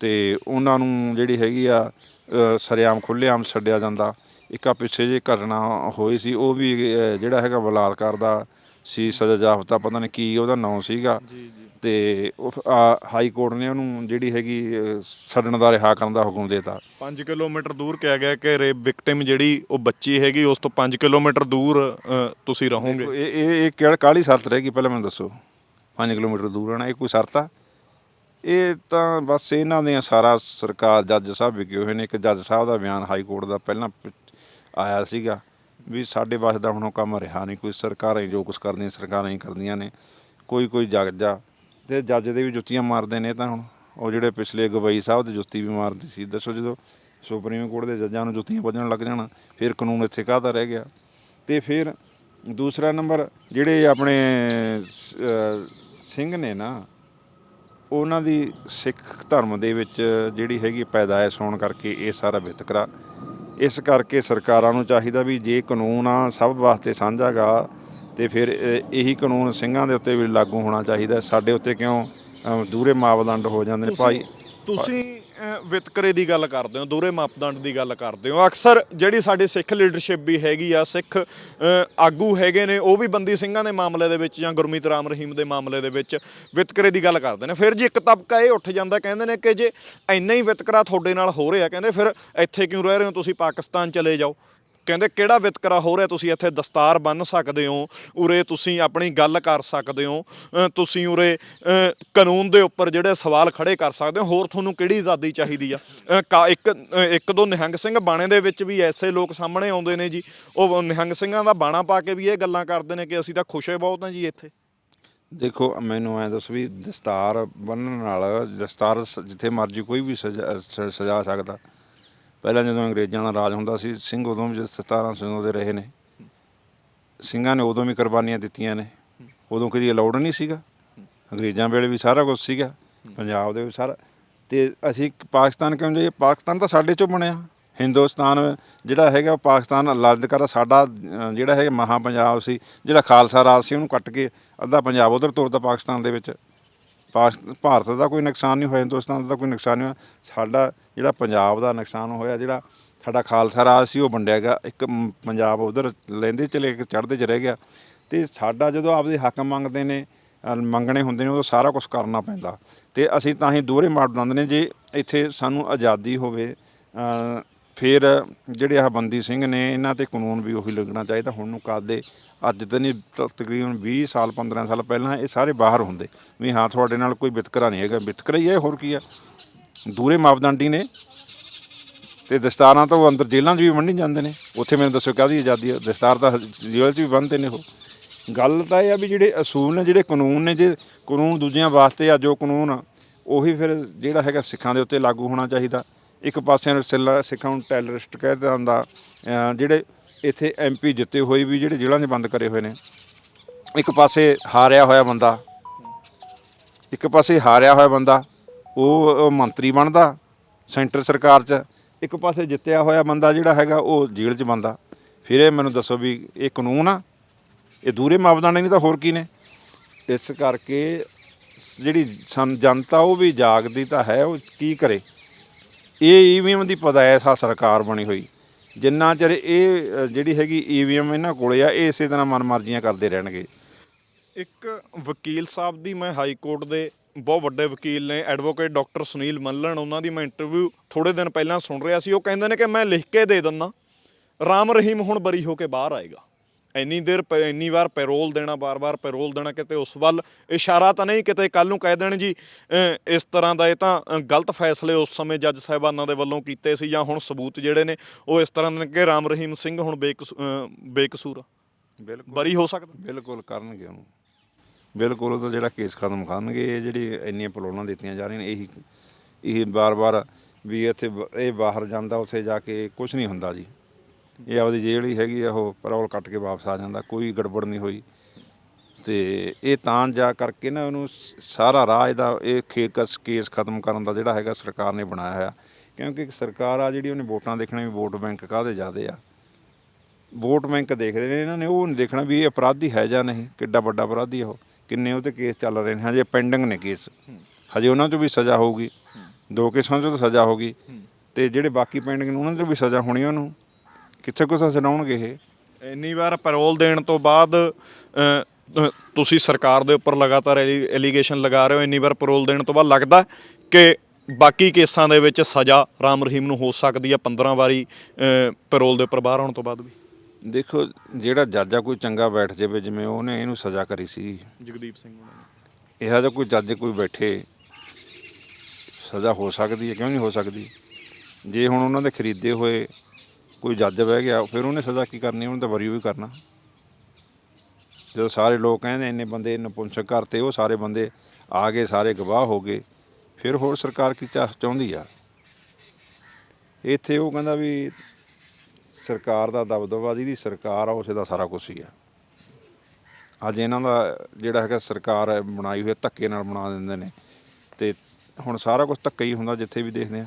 ਤੇ ਉਹਨਾਂ ਨੂੰ ਜਿਹੜੀ ਹੈਗੀ ਆ ਸਰੇਆਮ ਖੁੱਲ੍ਹੇਆਮ ਛੱਡਿਆ ਜਾਂਦਾ। ਇੱਕ ਆ ਪਿੱਛੇ ਜੇ ਘਟਨਾ ਹੋਈ ਸੀ ਉਹ ਵੀ ਜਿਹੜਾ ਹੈਗਾ ਬਲਾਤਕਾਰ ਦਾ ਸੀ ਸਜ਼ਾ ਜਾਫਤਾ ਪਤਾ ਨਹੀਂ ਕੀ ਉਹਦਾ ਨਾਂ ਸੀਗਾ। ਤੇ ਉਹ ਹਾਈ ਕੋਰਟ ਨੇ ਉਹਨੂੰ ਜਿਹੜੀ ਹੈਗੀ ਛੱਡਣ ਦਾ ਰਿਹਾ ਕਰਨ ਦਾ ਹੁਕਮ ਦੇਤਾ। 5 ਕਿਲੋਮੀਟਰ ਦੂਰ ਕਿਹਾ ਗਿਆ ਕਿ ਰੇਪ ਵਿਕਟਿਮ ਜਿਹੜੀ ਉਹ ਬੱਚੀ ਹੈਗੀ ਉਸ ਤੋਂ 5 ਕਿਲੋਮੀਟਰ ਦੂਰ ਤੁਸੀਂ ਰਹੋਗੇ। ਇਹ ਇਹ ਇਹ ਕਿਹੜਾ ਕਾਲੀ ਸ਼ਰਤ ਰਹੇਗੀ ਪਹਿਲਾਂ ਮੈਨੂੰ ਦੱਸੋ। 5 ਕਿਲੋਮੀਟਰ ਦੂਰ ਰਹਿਣਾ ਇਹ ਕੋਈ ਸ਼ਰਤ ਆ? ਇਹ ਤਾਂ ਬਸ ਇਹਨਾਂ ਦੀਆਂ ਸਾਰਾ ਸਰਕਾਰ, ਜੱਜ ਸਾਹਿਬ ਵਿਕੇ ਹੋਏ ਨੇ। ਇੱਕ ਜੱਜ ਸਾਹਿਬ ਦਾ ਬਿਆਨ ਹਾਈ ਕੋਰਟ ਦਾ ਪਹਿਲਾਂ ਪ- ਆਇਆ ਸੀਗਾ ਵੀ ਸਾਡੇ ਵਾਸਤੇ ਦਾ ਹੁਣ ਉਹ ਕੰਮ ਰਿਹਾ ਨਹੀਂ। ਕੋਈ ਸਰਕਾਰਾਂ ਹੀ ਜੋ ਕੁਝ ਕਰਦੀਆਂ, ਸਰਕਾਰਾਂ ਹੀ ਕਰਦੀਆਂ ਨੇ। ਕੋਈ ਕੋਈ ਜੱਜ ਆ ਤੇ ਜੱਜ ਦੇ ਵੀ ਜੁੱਤੀਆਂ ਮਾਰਦੇ ਨੇ ਤਾਂ ਹੁਣ। ਉਹ ਜਿਹੜੇ ਪਿਛਲੇ ਗਵਈ ਸਾਹਿਬ ਦੀ ਜੁੱਤੀ ਵੀ ਮਾਰਦੀ ਸੀ, ਦੱਸੋ ਜਦੋਂ ਸੁਪਰੀਮ ਕੋਰਟ ਦੇ ਜੱਜਾਂ ਨੂੰ ਜੁੱਤੀਆਂ ਵੱਜਣ ਲੱਗ ਜਾਣਾ, ਫਿਰ ਕਾਨੂੰਨ ਇੱਥੇ ਕਾਹਦਾ ਰਹਿ ਗਿਆ? ਤੇ ਫਿਰ ਦੂਸਰਾ ਨੰਬਰ, ਜਿਹੜੇ ਆਪਣੇ ਸ- ਅਹ, ਸਿੰਘ ਨੇ ਨਾ ਉਹਨਾਂ ਦੀ ਸਿੱਖ ਧਰਮ ਦੇ ਵਿੱਚ ਜਿਹੜੀ ਹੈਗੀ ਪੈਦਾਇਸ਼ ਹੋਣ ਕਰਕੇ ਇਹ ਸਾਰਾ ਵਿਤਕਰਾ ਇਸ ਕਰਕੇ ਸਰਕਾਰਾਂ ਨੂੰ ਚਾਹੀਦਾ ਵੀ ਜੇ ਕਾਨੂੰਨ ਆ ਸਭ ਵਾਸਤੇ ਸਾਂਝਾਗਾ ਤੇ ਫਿਰ ਇਹ- ਕਾਨੂੰਨ ਸਿੰਘਾਂ ਦੇ ਉੱਤੇ ਵੀ ਲਾਗੂ ਹੋਣਾ ਚਾਹੀਦਾ। ਸਾਡੇ ਉੱਤੇ ਕਿਉਂ ਦੂਰੇ ਮਾਪਦੰਡ ਹੋ ਜਾਂਦੇ ਨੇ ਭਾਈ? ਤੁਸੀਂ ਵਿਤਕਰੇ ਦੀ ਗੱਲ ਕਰਦੇ ਹੋ, ਦੋਹਰੇ ਮਾਪਦੰਡ ਦੀ ਗੱਲ ਕਰਦੇ ਹੋ। ਅਕਸਰ ਜਿਹੜੀ ਸਾਡੀ ਸਿੱਖ ਲੀਡਰਸ਼ਿਪ ਵੀ ਹੈਗੀ ਆ, ਸਿੱਖ ਆਗੂ ਹੈਗੇ ਨੇ, ਉਹ ਵੀ ਬੰਦੀ ਸਿੰਘਾਂ ਦੇ ਮਾਮਲੇ ਦੇ ਵਿੱਚ ਜਾਂ ਗੁਰਮੀਤ ਰਾਮ ਰਹੀਮ ਦੇ ਮਾਮਲੇ ਦੇ ਵਿੱਚ ਵਿਤਕਰੇ ਦੀ ਗੱਲ ਕਰਦੇ ਨੇ। ਫਿਰ ਜੀ ਇੱਕ ਤਬਕਾ ਇਹ ਉੱਠ ਜਾਂਦਾ, ਕਹਿੰਦੇ ਨੇ ਕਿ ਜੇ ਇੰਨਾ ਹੀ ਵਿਤਕਰਾ ਤੁਹਾਡੇ ਨਾਲ ਹੋ ਰਿਹਾ, ਕਹਿੰਦੇ ਫਿਰ ਇੱਥੇ ਕਿਉਂ ਰਹਿ ਰਹੇ ਹੋ? ਤੁਸੀਂ ਪਾਕਿਸਤਾਨ ਚਲੇ ਜਾਓ। ਕਹਿੰਦੇ, ਕਿਹੜਾ ਵਿਤਕਰਾ ਹੋ ਰਿਹਾ? ਤੁਸੀਂ ਇੱਥੇ ਦਸਤਾਰ ਬੰਨ ਸਕਦੇ ਹੋ, ਉਰੇ ਤੁਸੀਂ ਆਪਣੀ ਗੱਲ ਕਰ ਸਕਦੇ ਹੋ ਤੁਸੀਂ ਉਰੇ ਕਾਨੂੰਨ ਦੇ ਉੱਪਰ ਜਿਹੜੇ ਸਵਾਲ ਖੜੇ ਕਰ ਸਕਦੇ ਹੋ, ਹੋਰ ਤੁਹਾਨੂੰ ਕਿਹੜੀ ਆਜ਼ਾਦੀ ਚਾਹੀਦੀ ਆ? ਕਾ- ਇੱਕ ਇੱਕ ਦੋ ਨਿਹੰਗ ਸਿੰਘ ਬਾਣੇ ਦੇ ਵਿੱਚ ਵੀ ਐਸੇ ਲੋਕ ਸਾਹਮਣੇ ਆਉਂਦੇ ਨੇ ਜੀ, ਉਹ ਨਿਹੰਗ ਸਿੰਘਾਂ ਦਾ ਬਾਣਾ ਪਾ ਕੇ ਵੀ ਇਹ ਗੱਲਾਂ ਕਰਦੇ ਨੇ ਕਿ ਅਸੀਂ ਤਾਂ ਖੁਸ਼ੇ ਬਹੁਤ ਹਾਂ ਜੀ ਇੱਥੇ। ਦੇਖੋ, ਮੈਨੂੰ ਐ ਦੱਸ ਵੀ ਦਸਤਾਰ ਬੰਨਣ ਨਾਲ, ਦਸਤਾਰ ਸ- ਜਿੱਥੇ ਮਰਜ਼ੀ ਕੋਈ ਵੀ ਸਜਾ ਸ- ਸਜਾ ਸਕਦਾ। ਪਹਿਲਾਂ ਜਦੋਂ ਅੰਗਰੇਜ਼ਾਂ ਦਾ ਰਾਜ ਹੁੰਦਾ ਸੀ, ਸਿੰਘ ਉਦੋਂ ਵੀ ਦਸਤਾਰਾਂ ਦੇ ਰਹੇ ਨੇ। ਸਿੰਘਾਂ ਨੇ ਉਦੋਂ ਵੀ ਕੁਰਬਾਨੀਆਂ ਦਿੱਤੀਆਂ ਨੇ। ਉਦੋਂ ਕਦੀ ਅਲਾਉਡ ਨਹੀਂ ਸੀਗਾ। ਅੰਗਰੇਜ਼ਾਂ ਵੇਲੇ ਵੀ ਸਾਰਾ ਕੁਝ ਸੀਗਾ। ਪੰਜਾਬ ਦੇ ਵੀ ਸਾਰਾ। ਤੇ ਅਸੀਂ ਪਾਕਿਸਤਾਨ ਕਿਉਂ ਜਾਈਏ? ਪਾਕਿਸਤਾਨ ਤਾਂ ਸਾਡੇ ਚੋਂ ਬਣਿਆ। ਹਿੰਦੁਸਤਾਨ ਜਿਹੜਾ ਹੈਗਾ ਉਹ ਪਾਕਿਸਤਾਨ ਅਲੱਗ ਕਰਾ ਸਾਡਾ ਜਿਹੜਾ ਹੈਗਾ ਮਹਾ ਪੰਜਾਬ ਸੀ, ਜਿਹੜਾ ਖਾਲਸਾ ਰਾਜ ਸੀ, ਉਹਨੂੰ ਕੱਟ ਕੇ ਅੱਧਾ ਪੰਜਾਬ ਉਧਰ ਤੁਰਦਾ ਪਾਕਿਸਤਾਨ ਦੇ ਵਿੱਚ। ਪਾਕਿ- ਭਾਰਤ ਦਾ ਕੋਈ ਨੁਕਸਾਨ ਨਹੀਂ ਹੋਇਆ ਹਿੰਦੁਸਤਾਨ ਦਾ ਕੋਈ ਨੁਕਸਾਨ ਨਹੀਂ ਹੋਇਆ। ਸਾਡਾ ਜਿਹੜਾ ਪੰਜਾਬ ਦਾ ਨੁਕਸਾਨ ਹੋਇਆ ਜਿਹੜਾ ਸਾਡਾ ਖਾਲਸਾ ਰਾਜ ਸੀ ਉਹ ਵੰਡਿਆ ਗਿਆ। ਇੱਕ ਮ- ਪੰਜਾਬ ਉਧਰ ਲੈਂਦੇ ਚਲੇ ਇੱਕ ਚੜ੍ਹਦੇ ਚ ਰਹਿ ਗਿਆ। ਤੇ ਸਾਡਾ ਜਦੋਂ ਆਪਦੇ ਹੱਕ ਮੰਗਦੇ ਨੇ ਅ, ਮੰਗਣੇ ਹੁੰਦੇ ਨੇ ਉਦੋਂ ਸਾਰਾ ਕੁਝ ਕਰਨਾ ਪੈਂਦਾ। ਤੇ ਅਸੀਂ ਤਾਂ ਹੀ ਦੋਹਰੇ ਮਾਰ ਬਣਾਉਂਦੇ ਨੇ ਜੇ ਇੱਥੇ ਸਾਨੂੰ ਆਜ਼ਾਦੀ ਹੋਵੇ ਅ, ਫਿਰ ਜਿਹੜੇ ਆਹ ਬੰਦੀ ਸਿੰਘ ਨੇ ਇਹਨਾਂ ਤੇ ਕਾਨੂੰਨ ਵੀ ਉਹੀ ਲੱਗਣਾ ਚਾਹੀਦਾ। ਹੁਣ ਨੂੰ ਕਾਦੇ ਅੱਜ ਤਾਂ ਨਹੀਂ ਤ- ਤਕਰੀਬਨ 20 ਸਾਲ 15 ਸਾਲ ਪਹਿਲਾਂ ਇਹ ਸਾਰੇ ਬਾਹਰ ਹੁੰਦੇ। ਵੀ ਹਾਂ ਤੁਹਾਡੇ ਨਾਲ ਕੋਈ ਵਿਤਕਰਾ ਨਹੀਂ ਹੈਗਾ। ਵਿਤਕਰਾ ਹੀ ਹੈ ਹੋਰ ਕੀ ਆ? ਦੂਰੇ ਮਾਪਦੰਡੀ ਨੇ ਤੇ ਦਸਤਾਰਾਂ ਤਾਂ ਉਹ ਅੰਦਰ ਜੇਲ੍ਹਾਂ 'ਚ ਵੀ ਵੰਡੀ ਜਾਂਦੇ ਨੇ। ਉੱਥੇ ਮੈਨੂੰ ਦੱਸੋ ਕਾਹਦੀ ਆਜ਼ਾਦੀ ਹੈ ਦਸਤਾਰ ਤਾਂ ਜੇਲ੍ਹ 'ਚ ਵੀ ਬੰਨ੍ਹਦੇ ਨੇ ਉਹ। ਗੱਲ ਤਾਂ ਇਹ ਆ ਵੀ ਜਿਹੜੇ ਅਸੂਲ ਨੇ ਜਿਹੜੇ ਕਾਨੂੰਨ ਨੇ ਜੇ ਕਾਨੂੰਨ ਦੂਜਿਆਂ ਵਾਸਤੇ ਆ ਜੋ ਕਾਨੂੰਨ ਆ, ਉਹੀ ਫਿਰ ਜਿਹੜਾ ਹੈਗਾ ਸਿੱਖਾਂ ਦੇ ਉੱਤੇ ਲਾਗੂ ਹੋਣਾ ਚਾਹੀਦਾ। ਇੱਕ ਪਾਸੇ ਨੂੰ ਸਿੱਲਾ ਸਿੱਖਾਂ ਨੂੰ ਟੈਰਰਿਸਟ ਕਹਿ ਦਿੰਦਾ ਅਹ ਜਿਹੜੇ ਇੱਥੇ ਐਮਪੀ ਜਿੱਤੇ ਹੋਏ ਵੀ ਜਿਹੜੇ ਜੇਲ੍ਹਾਂ 'ਚ ਬੰਦ ਕਰੇ ਹੋਏ ਨੇ। ਇੱਕ ਪਾਸੇ ਹਾਰਿਆ ਹੋਇਆ ਬੰਦਾ, ਇੱਕ ਪਾਸੇ ਹਾਰਿਆ ਹੋਇਆ ਬੰਦਾ, ਉਹ ਮੰਤਰੀ ਬਣਦਾ ਸੈਂਟਰ ਸਰਕਾਰ 'ਚ, ਇੱਕ ਪਾਸੇ ਜਿੱਤਿਆ ਹੋਇਆ ਬੰਦਾ ਜਿਹੜਾ ਹੈਗਾ ਉਹ ਜੇਲ੍ਹ 'ਚ ਬੰਦਾ। ਫਿਰ ਇਹ ਮੈਨੂੰ ਦੱਸੋ ਵੀ ਇਹ ਕਾਨੂੰਨ ਆ? ਇਹ ਦੂਰੇ ਮਾਪਦੰਡ ਨਹੀਂ ਤਾਂ ਹੋਰ ਕੀ ਨੇ? ਇਸ ਕਰਕੇ ਜਿਹੜੀ ਸਨ ਜਨਤਾ ਉਹ ਵੀ ਜਾਗਦੀ ਤਾਂ ਹੈ, ਉਹ ਕੀ ਕਰੇ? ਇਹ ਈਵੀਐਮ ਦੀ ਪਦਾਇਸ ਸਰਕਾਰ ਬਣੀ ਹੋਈ। ਜਿੰਨਾ ਚਿਰ ਇਹ ਅ, ਜਿਹੜੀ ਹੈਗੀ ਈਵੀਐਮ ਇਹਨਾਂ ਕੋਲੇ ਆ ਇਹ ਇਸੇ ਤਰ੍ਹਾਂ ਮਨਮਰਜ਼ੀਆਂ ਕਰਦੇ ਰਹਿਣਗੇ। ਇੱਕ ਵਕੀਲ ਸਾਹਿਬ ਦੀ ਮੈਂ ਹਾਈ ਕੋਰਟ ਦੇ ਬਹੁਤ ਵੱਡੇ ਵਕੀਲ ਨੇ ਐਡਵੋਕੇਟ ਡਾਕਟਰ ਸੁਨੀਲ ਮੱਲਣ ਉਹਨਾਂ ਦੀ ਮੈਂ ਇੰਟਰਵਿਊ ਥੋੜੇ ਦਿਨ ਪਹਿਲਾਂ ਸੁਣ ਰਿਹਾ ਸੀ ਉਹ ਕਹਿੰਦੇ ਨੇ ਕਿ ਮੈਂ ਲਿਖ ਕੇ ਦੇ ਦਿੰਦਾ ਰਾਮ ਰਹੀਮ ਹੁਣ ਬਰੀ ਹੋ ਕੇ ਬਾਹਰ ਆਏਗਾ। ਇੰਨੀ ਦੇਰ ਪ- ਇੰਨੀ ਵਾਰ ਪੈਰੋਲ ਦੇਣਾ ਬਾਰ-ਬਾਰ ਪੈਰੋਲ ਦੇਣਾ ਕਿਤੇ ਉਸ ਵੱਲ ਇਸ਼ਾਰਾ ਤਾਂ ਨਹੀਂ ਕਿਤੇ ਕੱਲ ਨੂੰ ਕਹਿ ਦੇਣ ਜੀ। ਅ, ਇਸ ਤਰ੍ਹਾਂ ਦਾ ਇਹ ਤਾਂ ਅ, ਗਲਤ ਫੈਸਲੇ ਉਸ ਸਮੇਂ ਜੱਜ ਸਾਹਿਬਾਨਾਂ ਦੇ ਵੱਲੋਂ ਕੀਤੇ ਸੀ ਜਾਂ ਹੁਣ ਸਬੂਤ ਜਿਹੜੇ ਨੇ ਉਹ ਇਸ ਤਰ੍ਹਾਂ ਦੇ ਨੇ ਕਿ ਰਾਮ ਰਹੀਮ ਸਿੰਘ ਹੁਣ ਬੇਕਸੂ- ਅ, ਬੇਕਸੂਰ ਆ। ਬਿਲਕੁਲ। ਬਰੀ ਹੋ ਸਕਦਾ। ਬਿਲਕੁਲ ਕਰਨਗੇ ਉਹਨੂੰ। ਬਿਲਕੁਲ ਉਹਦਾ ਜਿਹੜਾ ਕੇਸ ਖਤਮ ਕਰਨਗੇ ਇਹ ਜਿਹੜੀ ਇੰਨੀਆਂ ਪਲੋਲਾਂ ਦਿੱਤੀਆਂ ਜਾ ਰਹੀਆਂ ਨੇ ਇਹੀ ਇਹ ਬਾਰ-ਬਾਰ ਵੀ ਇੱਥੇ ਬ- ਇਹ ਬਾਹਰ ਜਾਂਦਾ ਉੱਥੇ ਜਾ ਕੇ ਕੁਝ ਨਹੀਂ ਹੁੰਦਾ ਜੀ। ਇਹ ਆਪਦੀ ਜੇਲ੍ਹ ਹੀ ਹੈਗੀ ਆ, ਉਹ ਪਰੌਲ ਕੱਟ ਕੇ ਵਾਪਸ ਆ ਜਾਂਦਾ, ਕੋਈ ਗੜਬੜ ਨਹੀਂ ਹੋਈ। ਤੇ ਇਹ ਤਾਂ ਜਾ ਕਰਕੇ ਨਾ ਉਹਨੂੰ ਸਾਰਾ ਰਾਜ ਦਾ ਇਹ ਖੇਕਸ ਕੇਸ ਖਤਮ ਕਰਨ ਦਾ ਜਿਹੜਾ ਹੈਗਾ ਸਰਕਾਰ ਨੇ ਬਣਾਇਆ ਹੋਇਆ। ਕਿਉਂਕਿ ਇੱਕ ਸਰਕਾਰ ਆ ਜਿਹੜੀ, ਉਹਨੇ ਵੋਟਾਂ ਦੇਖਣੇ ਵੀ ਵੋਟ ਬੈਂਕ ਕਾਹਦੇ ਜ਼ਿਆਦੇ ਆ। ਵੋਟ ਬੈਂਕ ਦੇਖਦੇ ਨੇ, ਇਹਨਾਂ ਨੇ ਉਹ ਨਹੀਂ ਦੇਖਣਾ ਵੀ ਇਹ ਅਪਰਾਧੀ ਹੈ ਜਾਂ ਨਹੀਂ, ਕਿੱਡਾ ਵੱਡਾ ਅਪਰਾਧੀ ਆ ਉਹ, ਕਿੰਨੇ ਉਹਤੇ ਕੇਸ ਚੱਲ ਰਹੇ ਨੇ, ਹਜੇ ਪੈਂਡਿੰਗ ਨੇ ਕੇਸ। ਹਜੇ ਉਹਨਾਂ 'ਚੋਂ ਵੀ ਸਜ਼ਾ ਹੋਊਗੀ, ਦੋ ਕੇਸਾਂ 'ਚੋਂ ਤਾਂ ਸਜ਼ਾ ਹੋਗੀ ਤੇ ਜਿਹੜੇ ਬਾਕੀ ਪੈਂਡਿੰਗ ਨੇ, ਉਹਨਾਂ 'ਚੋਂ ਵੀ ਸਜ਼ਾ ਹੋਣੀ ਉਹਨੂੰ। ਕਿੱਥੇ ਕੁਛ ਸੁਣਾਉਣਗੇ ਇਹ? ਇੰਨੀ ਵਾਰ ਪੈਰੋਲ ਦੇਣ ਤੋਂ ਬਾਅਦ ਅ, ਅ, ਤੁਸੀਂ ਸਰਕਾਰ ਦੇ ਉੱਪਰ ਲਗਾਤਾਰ ਐਲੀਗੇਸ਼ਨ ਲਗਾ ਰਹੇ ਹੋ ਇੰਨੀ ਵਾਰ ਪੈਰੋਲ ਦੇਣ ਤੋਂ ਬਾਅਦ ਲੱਗਦਾ ਕਿ ਬਾਕੀ ਕੇਸਾਂ ਦੇ ਵਿੱਚ ਸਜ਼ਾ ਰਾਮ ਰਹੀਮ ਨੂੰ ਹੋ ਸਕਦੀ ਹੈ 15 ਵਾਰੀ ਪੈਰੋਲ ਦੇ ਉੱਪਰ ਬਾਹਰ ਆਉਣ ਤੋਂ ਬਾਅਦ ਵੀ। ਦੇਖੋ ਜਿਹੜਾ ਜੱਜ ਆ ਕੋਈ ਚੰਗਾ ਬੈਠ ਜਾਵੇ ਜਿਵੇਂ ਉਹਨੇ ਇਹਨੂੰ ਸਜ਼ਾ ਕਰੀ ਸੀ। ਜਗਦੀਪ ਸਿੰਘ ਉਹਨਾਂ ਇਹੋ ਜਿਹਾ ਕੋਈ ਜੱਜ ਕੋਈ ਬੈਠੇ ਸਜ਼ਾ ਹੋ ਸਕਦੀ ਹੈ ਕਿਉਂ ਨਹੀਂ ਹੋ ਸਕਦੀ? ਜੇ ਹੁਣ ਉਹਨਾਂ ਦੇ ਖਰੀਦੇ ਹੋਏ ਕੋਈ ਜੱਜ ਬਹਿ ਗਿਆ, ਫਿਰ ਉਹਨੇ ਸਜ਼ਾ ਕੀ ਕਰਨੀ, ਉਹਨੇ ਤਾਂ ਵਰੀ ਵੀ ਕਰਨਾ। ਜਦੋਂ ਸਾਰੇ ਲੋਕ ਕਹਿੰਦੇ ਇੰਨੇ ਬੰਦੇ ਨਪੁੰਸਕ ਕਰਤੇ ਉਹ ਸਾਰੇ ਬੰਦੇ ਆ ਗਏ, ਸਾਰੇ ਗਵਾਹ ਹੋ ਗਏ, ਫਿਰ ਹੋਰ ਸਰਕਾਰ ਕੀ ਚਾਹ ਚਾਹੁੰਦੀ ਆ? ਇੱਥੇ ਉਹ ਕਹਿੰਦਾ ਵੀ ਸਰਕਾਰ ਦਾ ਦਬਦਬਾ ਜਿਹਦੀ ਸਰਕਾਰ ਆ, ਉਸੇ ਦਾ ਸਾਰਾ ਕੁਝ ਹੀ ਆ। ਅੱਜ ਇਹਨਾਂ ਦਾ ਜਿਹੜਾ ਹੈਗਾ ਸਰਕਾਰ ਬਣਾਈ ਹੋਈ ਧੱਕੇ ਨਾਲ ਬਣਾ ਦਿੰਦੇ ਨੇ। ਤੇ ਹੁਣ ਸਾਰਾ ਕੁਝ ਧੱਕਾ ਹੀ ਹੁੰਦਾ, ਜਿੱਥੇ ਵੀ ਦੇਖਦੇ ਆ।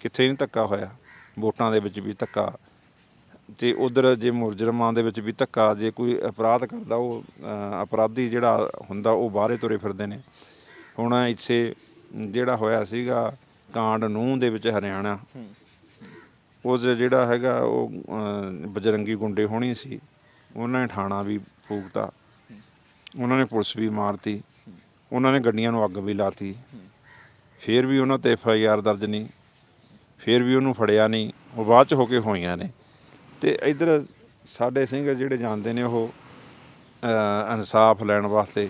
ਕਿੱਥੇ ਨਹੀਂ ਧੱਕਾ ਹੋਇਆ। ਵੋਟਾਂ ਦੇ ਵਿੱਚ ਵੀ ਧੱਕਾ। ਤੇ ਉਧਰ ਜੇ ਮੁਜਰਮਾਂ ਦੇ ਵਿੱਚ ਵੀ ਧੱਕਾ, ਜੇ ਕੋਈ ਅਪਰਾਧ ਕਰਦਾ, ਉਹ ਅਪਰਾਧੀ ਜਿਹੜਾ ਹੁੰਦਾ, ਉਹ ਬਾਹਰੇ ਤੁਰੇ ਫਿਰਦੇ ਨੇ। ਹੁਣ ਇੱਥੇ ਜਿਹੜਾ ਹੋਇਆ ਸੀਗਾ ਕਾਂਡ ਨੂੰਹ ਦੇ ਵਿੱਚ ਹਰਿਆਣਾ। ਉਸ 'ਚ ਜਿਹੜਾ ਹੈਗਾ, ਉਹ ਬਜਰੰਗੀ ਗੁੰਡੇ ਹੋਣੀ ਸੀ। ਉਹਨਾਂ ਨੇ ਥਾਣਾ ਵੀ ਫੂਕਤਾ। ਉਹਨਾਂ ਨੇ ਪੁਲਿਸ ਵੀ ਮਾਰਤੀ। ਉਹਨਾਂ ਨੇ ਗੱਡੀਆਂ ਨੂੰ ਅੱਗ ਵੀ ਲਾਤੀ। ਫਿਰ ਵੀ ਉਹਨਾਂ ਤੇ ਐਫ ਆਈ ਆਰ ਦਰਜ ਨਹੀਂ। ਫਿਰ ਵੀ ਉਹਨੂੰ ਫੜਿਆ ਨਹੀਂ, ਉਹ ਬਾਅਦ ਚ ਹੋ ਕੇ ਹੋਈਆਂ ਨੇ। ਤੇ ਇਧਰ ਸਾਡੇ ਸਿੰਘ ਜਿਹੜੇ ਜਾਂਦੇ ਨੇ ਉਹ ਇਨਸਾਫ ਲੈਣ ਵਾਸਤੇ,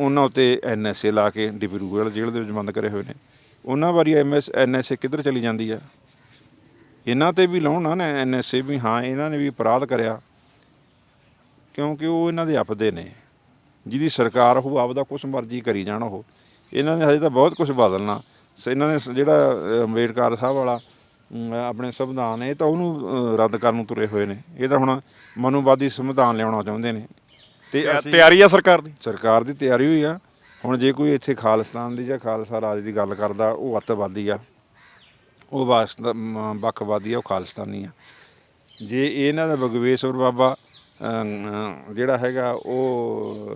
ਉਹਨਾਂ ਉਤੇ ਐਨ ਐਸ ਏ ਲਾ ਕੇ ਡਿਬਰੂਗੜ੍ਹ ਜੇਲ੍ਹ ਦੇ ਵਿੱਚ ਬੰਦ ਕਰੇ ਹੋਏ ਨੇ। ਉਹਨਾਂ ਵਾਰੀ M S, N S A ਕਿੱਧਰ ਚਲੀ ਜਾਂਦੀ ਆ? ਇਹਨਾਂ ਤੇ ਵੀ ਲਾਉਣ ਨਾ, ਐਨ ਐਸ ਏ ਵੀ, ਹਾਂ, ਇਹਨਾਂ ਨੇ ਵੀ ਅਪਰਾਧ ਕਰਿਆ। ਕਿਉਂਕਿ ਉਹ ਇਹਨਾਂ ਦੇ ਆਪਦੇ ਨੇ। ਜਿਹਦੀ ਸਰਕਾਰ ਉਹ ਆਪਦਾ ਕੁਛ ਮਰਜ਼ੀ ਕਰੀ ਜਾਣ ਉਹ। ਇਹਨਾਂ ਨੇ ਹਜੇ ਤਾਂ ਬਹੁਤ ਕੁਝ ਬਦਲਣਾ। ਸ- ਇਹਨਾਂ ਨੇ ਜਿਹੜਾ ਅੰਬੇਡਕਰ ਸਾਹਿਬ ਵਾਲਾ ਆਪਣੇ ਸੰਵਿਧਾਨ ਇਹ ਤਾਂ ਉਹਨੂੰ ਰੱਦ ਕਰਨ ਨੂੰ ਤੁਰੇ ਹੋਏ ਨੇ। ਇਹ ਤਾਂ ਹੁਣ ਮਨੂਵਾਦੀ ਸੰਵਿਧਾਨ ਲਿਆਉਣਾ ਚਾਹੁੰਦੇ ਨੇ। ਤੇ ਤਿਆਰੀ ਆ ਸਰਕਾਰ ਦੀ? ਸਰਕਾਰ ਦੀ ਤਿਆਰੀ ਹੋਈ ਆ। ਹੁਣ ਜੇ ਕੋਈ ਇੱਥੇ ਖਾਲਿਸਤਾਨ ਦੀ ਜਾਂ ਖਾਲਸਾ ਰਾਜ ਦੀ ਗੱਲ ਕਰਦਾ ਉਹ ਅੱਤਵਾਦੀ ਆ। ਉਹ ਵੱਖਵਾਦੀ ਆ ਉਹ ਖਾਲਿਸਤਾਨੀ ਆ। ਜੇ ਇਹਨਾਂ ਦਾ ਬਗਵੇਸ਼ਵਰ ਬਾਬਾ ਜਿਹੜਾ ਹੈਗਾ ਉਹ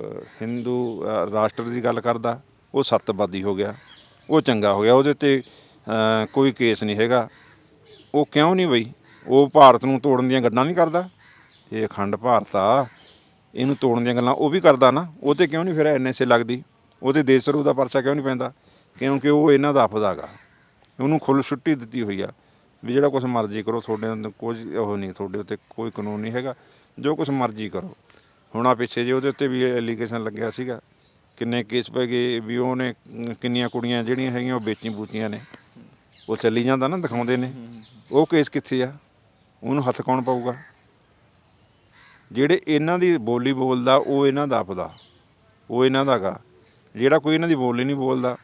ਹਿੰਦੂ ਰਾਸ਼ਟਰ ਦੀ ਗੱਲ ਕਰਦਾ ਉਹ ਸੱਤਵਾਦੀ ਹੋ ਗਿਆ। ਉਹ ਚੰਗਾ ਹੋ ਗਿਆ, ਉਹਦੇ ਤੇ ਕੋਈ ਕੇਸ ਨਹੀਂ ਹੈਗਾ। ਉਹ ਕਿਉਂ ਨਹੀਂ ਬਈ? ਉਹ ਭਾਰਤ ਨੂੰ ਤੋੜਨ ਦੀਆਂ ਗੱਲਾਂ ਨਹੀਂ ਕਰਦਾ? ਇਹ ਅਖੰਡ ਭਾਰਤ ਆ, ਇਹਨੂੰ ਤੋੜਨ ਦੀਆਂ ਗੱਲਾਂ ਉਹ ਵੀ ਕਰਦਾ ਨਾ। ਉਹ ਤੇ ਕਿਉਂ ਨਹੀਂ ਫਿਰ ਐਨਐਸਏ ਲੱਗਦੀ? ਉਹਦੇ ਦੇਸ਼ ਸਰੂਪ ਦਾ ਪਰਚਾ ਕਿਉਂ ਨਹੀਂ ਪੈਂਦਾ? ਕਿਉਂਕਿ ਉਹ ਇਹਨਾਂ ਦਾ ਆਪਦਾ ਗਾ ਉਹਨੂੰ ਖੁੱਲ ਛੁੱਟੀ ਦਿੱਤੀ ਹੋਈ ਆ ਵੀ ਜਿਹੜਾ ਕੁਝ ਮਰਜ਼ੀ ਕਰੋ, ਤੁਹਾਡੇ ਅੰਦਰ ਕੁਝ ਉਹ ਨਹੀਂ, ਤੁਹਾਡੇ ਉੱਤੇ ਕੋਈ ਕਾਨੂੰਨ ਨਹੀਂ ਹੈਗਾ। ਜੋ ਕੁਝ ਮਰਜ਼ੀ ਕਰੋ। ਹੁਣ ਆ ਪਿੱਛੇ ਜੇ ਉਹਦੇ ਉੱਤੇ ਵੀ ਐਲੀਗੇਸ਼ਨ ਲੱਗਿਆ ਸੀਗਾ। ਕਿੰਨੇ ਕੇਸ ਪੈ ਗਏ, ਵੀ ਉਹਨੇ ਕਿੰਨੀਆਂ ਕੁੜੀਆਂ ਜਿਹੜੀਆਂ ਹੈਗੀਆਂ ਉਹ ਵੇਚੀ ਬੂਚੀਆਂ ਨੇ। ਉਹ ਚੱਲੀ ਜਾਂਦਾ ਨਾ, ਦਿਖਾਉਂਦੇ ਨੇ। ਉਹ ਕੇਸ ਕਿੱਥੇ ਆ? ਉਹਨੂੰ ਹੱਥ ਕੌਣ ਪਾਊਗਾ? ਜਿਹੜੇ ਇਹਨਾਂ ਦੀ ਬੋਲੀ ਬੋਲਦਾ, ਉਹ ਇਹਨਾਂ ਦਾ ਆਪਦਾ। ਉਹ ਇਹਨਾਂ ਦਾ ਗਾ। ਜਿਹੜਾ ਕੋਈ ਇਹਨਾਂ ਦੀ ਬੋਲੀ ਨਹੀਂ ਬੋਲਦਾ।